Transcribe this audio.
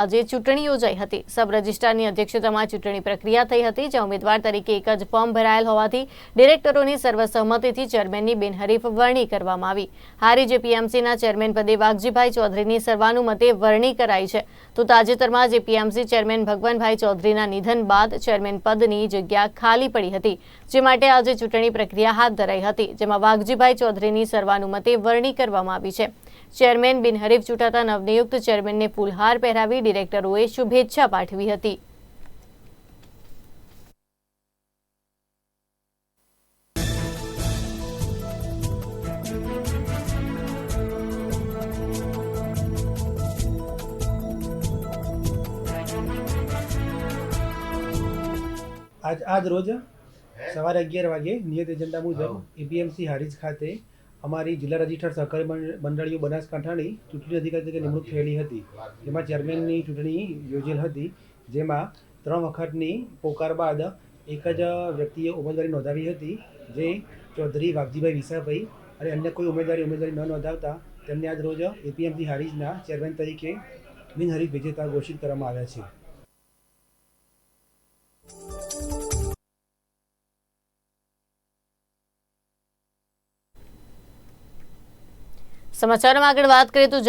આજે ચૂંટણી યોજાઈ હતી. સબ રજિસ્ટ્રારની અધ્યક્ષતામાં ચૂંટણી પ્રક્રિયા થઈ હતી, જ્યાં ઉમેદવાર તરીકે એક જ ફોર્મ ભરાયેલ હોવાથી ડિરેક્ટરોની સર્વસહમતિથી ચેરમેનની બિનહરીફ વરણી કરવામાં આવી. હારી જેપીએમસીના ચેરમેન પદે વાઘજીભાઈ ચૌધરીની સર્વાનુમતે વરણી કરાઈ છે. તો તાજેતરમાં જેપીએમસી ચેરમેન ભગવાનભાઈ ચૌધરીના નિધન બાદ ચેરમેન પદની જગ્યા ખાલી પડી હતી, જે માટે આજે ચૂંટણી પ્રક્રિયા હાથ ધરાઈ હતી, જેમાં વાઘજીભાઈ ચૌધરીની સર્વાનુમતે વરણી કરવામાં આવી છે. ચેરમેન બિનહરીફ ચૂંટાતા નવનિયુક્ત ચેરમેનને ફૂલહાર પહેરાવી ડિરેક્ટરોએ શુભેચ્છા પાઠવી હતી. આજ આજ રોજ સવારે અગિયાર વાગે નિયત એજન્ડા મુજબ એપીએમસી હારીજ ખાતે અમારી જિલ્લા રજિસ્ટર સહકારી મંડ- મંડળીઓ બનાસકાંઠાની ચૂંટણી અધિકારી તરીકે નિમણૂક થયેલી હતી. જેમાં ચેરમેનની ચૂંટણી યોજેલ હતી, જેમાં ત્રણ વખતની પોકાર બાદ એક જ વ્યક્તિએ ઉમેદવારી નોંધાવી હતી, જે ચૌધરી વાઘજીભાઈ વિસાભાઈ અને અન્ય કોઈ ઉમેદવારી ઉમેદવારી ન નોંધાવતા તેમને આજ રોજ એપીએમસી હારીજના ચેરમેન તરીકે બિનહરીફ વિજેતા ઘોષિત કરવામાં આવ્યા છે. સમાચારમાં આગળ વાત કરીએ તો